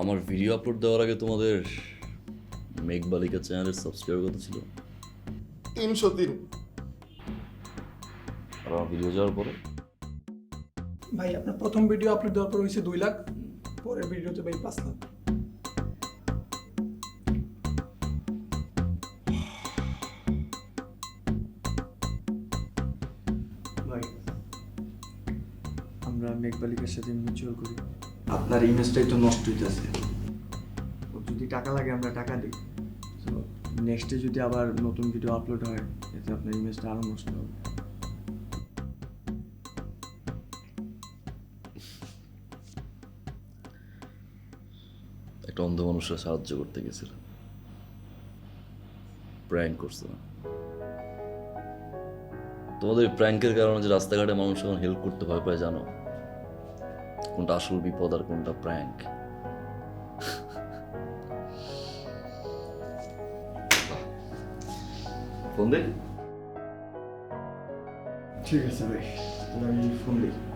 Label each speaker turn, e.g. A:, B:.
A: আমার video upload দেওয়ার আগে তোমাদের মেঘ বালিকা চ্যানেলের সাবস্ক্রাইবার কত ছিল।
B: তিনশো তিন।
A: আর আমার ভিডিও যাওয়ার পরে?
C: ভাই আপনার প্রথম ভিডিও আপলোড দেওয়ার পর হয়েছে দুই লাখ পরের ভিডিওতে ভাই পাঁচ লাখ।
D: ভাই আমরা মেঘবালিকার সাথে মিউচুয়াল করি। আপনার ইমেজটাই তো নষ্ট হইতেছে। যদি টাকা লাগে, আমরা টাকা দিই। তো নেক্সটে যদি আবার নতুন ভিডিও আপলোড হয়, এতে আপনার ইমেজটা আরও নষ্ট হবে।
A: একটা অন্ধ মানুষরা সাহায্য করতে গেছিলাম। প্র্যাঙ্ক করছিলাম। তোমাদের প্র্যাঙ্কের কারণে যে রাস্তাঘাটে মানুষ এখন হেল্প করতে ভয় পায়, জানো? কোনটা আসল বিপদ আর কোনটা প্র্যাঙ্ক
D: ঠিক আছে ভাই আমি ফোন দিই